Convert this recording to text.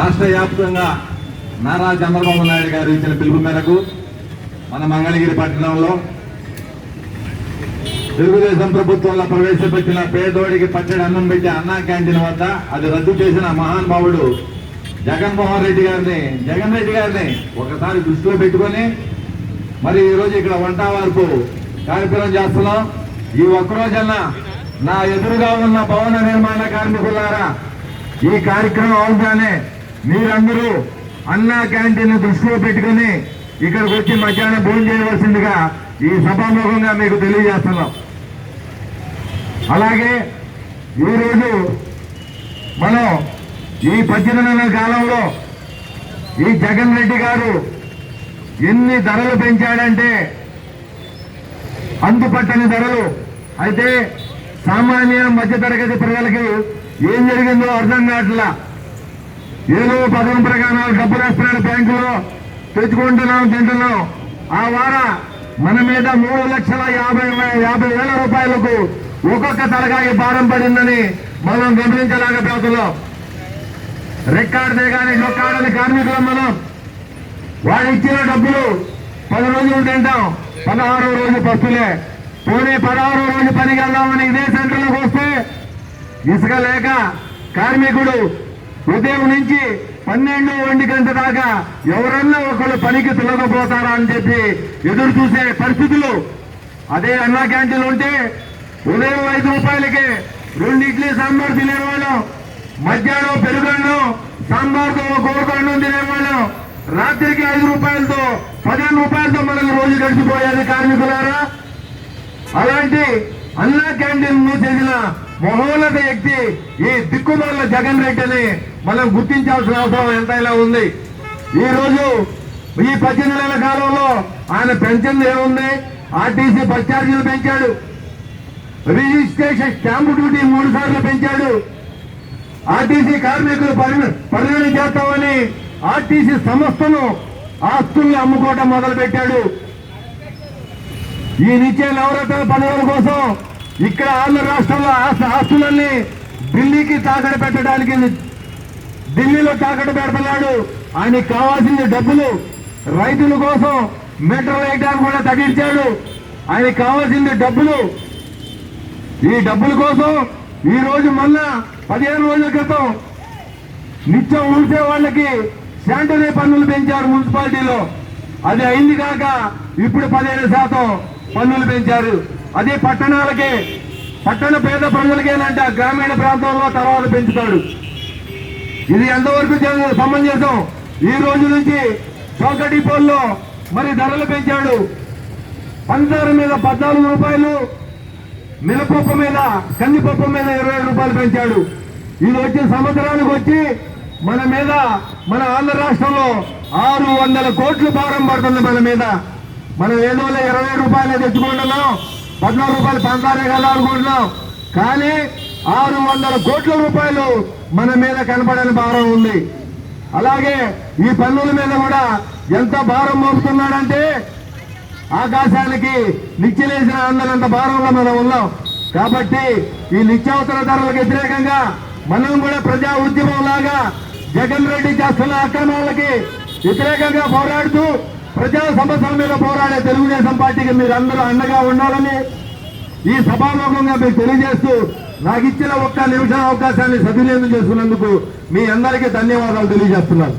రాష్ట్ర వ్యాప్తంగా నారా చంద్రబాబు నాయుడు గారు ఇచ్చిన పిలుపు మేరకు మన మంగళగిరి పట్టణంలో తెలుగుదేశం ప్రభుత్వంలో ప్రవేశపెట్టిన పేదోడికి పచ్చడి అన్నం పెట్టి అన్నా క్యాంటీన్ వద్ద అది రద్దు చేసిన మహానుభావుడు జగన్మోహన్ రెడ్డి గారిని జగన్ రెడ్డి గారిని ఒకసారి దృష్టిలో పెట్టుకొని మరి ఈ రోజు ఇక్కడ వంట వరకు కార్యక్రమం చేస్తున్నాం. ఈ ఒక్కరోజన్న నా ఎదురుగా ఉన్న భవన నిర్మాణ కార్మికులారా ఈ కార్యక్రమం అవుతానే మీరందరూ అన్నా క్యాంటీన్ దృష్టిలో పెట్టుకుని ఇక్కడికి వచ్చి మధ్యాహ్నం భోజనం చేయవలసిందిగా ఈ సభాముఖంగా మీకు తెలియజేస్తున్నాం. అలాగే ఈరోజు మనం ఈ పద్దెనిమిది నెలల కాలంలో ఈ జగన్ రెడ్డి గారు ఎన్ని ధరలు పెంచాడంటే అందుపట్టని ధరలు. అయితే సామాన్య మధ్యతరగతి ప్రజలకి ఏం జరిగిందో అర్థం కావట్లా. ఏదో పథకం ప్రకారం డబ్బులేస్తున్నాడు బ్యాంకులో. తెచ్చుకుంటున్నాం తింటున్నాం. ఆ వార మన మీద మూడు లక్షల యాభై యాభై వేల రూపాయలకు ఒక్కొక్క తలకాయ భారం పడిందని మనం గమనించలేకపోతున్నాం రెక్కాడితే కానీ డొక్కాడని కార్మికులం మనం. వాళ్ళు ఇచ్చిన డబ్బులు పది రోజులు తింటాం పదహారో రోజు పస్తులే. పోనీ పదహారో రోజు పనికి వెళ్దామని ఇదే సెంటర్లోకి వస్తే ఇసుక లేక కార్మికుడు ఉదయం నుంచి పన్నెండు ఒంటి గంట దాకా ఎవరన్నా ఒకళ్ళు పనికి తిరగపోతారా అని చెప్పి ఎదురు చూసే పరిస్థితులు. అదే అన్నా క్యాంటీన్ ఉంటే ఉదయం ఐదు రూపాయలకి రెండు ఇడ్లీ సాంబార్ తినేవాళ్ళం. మధ్యాహ్నం పెరుగన్నం సాంబార్తో కోరుకొండం తినేవాళ్ళం. రాత్రికి ఐదు రూపాయలతో పదిహేను రూపాయలతో మనకు రోజు గడిచిపోయేది కార్మికులారా? అలాంటి అన్నా క్యాంటీన్ చేసిన మహోన్నత వ్యక్తి ఈ దిక్కుమాల జగన్ రెడ్డిని మనం గుర్తించాల్సిన అవసరం ఎంతైనా ఉంది. ఈరోజు ఈ పద్దెనిమిది నెలల కాలంలో ఆయన పెన్షన్ ఏముంది? ఆర్టీసీ బస్ ఛార్జీలు పెంచాడు. రిజిస్ట్రేషన్ స్టాంపు డ్యూటీ మూడు సార్లు పెంచాడు. ఆర్టీసీ కార్మికులు పరిణ- పరిగణన చేస్తామని ఆర్టీసీ సంస్థను ఆస్తుల్ని అమ్ముకోవటం మొదలు పెట్టాడు ఈ నిత్య నవరత్న పనుల కోసం ఇక్కడ ఆంధ్ర రాష్ట్రంలో ఆస్తులన్నీ ఢిల్లీకి తాకడ పెట్టడానికి ఢిల్లీలో తాకట్టు పెడుతున్నాడు. ఆయనకి కావాల్సిన డబ్బులు రైతుల కోసం మీటర్ వేయడానికి కూడా తగ్గించాడు. ఆయనకి కావాల్సిన డబ్బులు ఈ డబ్బుల కోసం ఈ రోజు మళ్ళా పదిహేను రోజుల క్రితం నిత్యం ఊడ్చే వాళ్ళకి శానిటరీ పన్నులు పెంచారు మున్సిపాలిటీలో. అది అయింది కాక ఇప్పుడు పదిహేను శాతం పన్నులు పెంచారు. అదే పట్టణాలకే పట్టణ పేద ప్రజలకేనంట గ్రామీణ ప్రాంతంలో తర్వాత పెంచుతాడు. ఇది ఎంతవరకు సమంజసం ఈ రోజు నుంచి చౌక డిపోల్లో మరి ధరలు పెంచాడు. పంచదార మీద పద్నాలుగు రూపాయలు మినపప్పు మీద కందిపప్పు మీద ఇరవై రూపాయలు పెంచాడు. ఇది వచ్చే సంవత్సరానికి వచ్చి మన మీద మన ఆంధ్ర రాష్ట్రంలో ఆరు వందల కోట్లు భారం పడుతుంది మన మీద. మనం ఏదో ఇరవై రూపాయలు తెచ్చుకుంటున్నాం? పద్నాలుగు రూపాయలు పంచారే కదా అనుకుంటున్నాం. కానీ ఆరు వందల కోట్ల రూపాయలు మన మీద కనపడని భారం ఉంది. అలాగే ఈ పన్నుల మీద కూడా ఎంత భారం మోపుతున్నాడంటే ఆకాశానికి నిత్యలేసిన అందరంత భారంలో మనం ఉన్నాం. కాబట్టి ఈ నిత్యావసర ధరలకు వ్యతిరేకంగా మనం కూడా ప్రజా ఉద్యమం లాగా జగన్ రెడ్డి చేస్తున్న అక్రమాలకి వ్యతిరేకంగా పోరాడుతూ ప్రజా సమస్యల మీద పోరాడే తెలుగుదేశం పార్టీకి మీరందరూ అండగా ఉండాలని ఈ సభాముఖంగా మీకు తెలియజేస్తూ నాకు ఇచ్చిన ఒక్క నిమిషం అవకాశాన్ని సద్వినియోగం చేసుకున్నందుకు మీ అందరికీ ధన్యవాదాలు తెలియజేస్తున్నాను.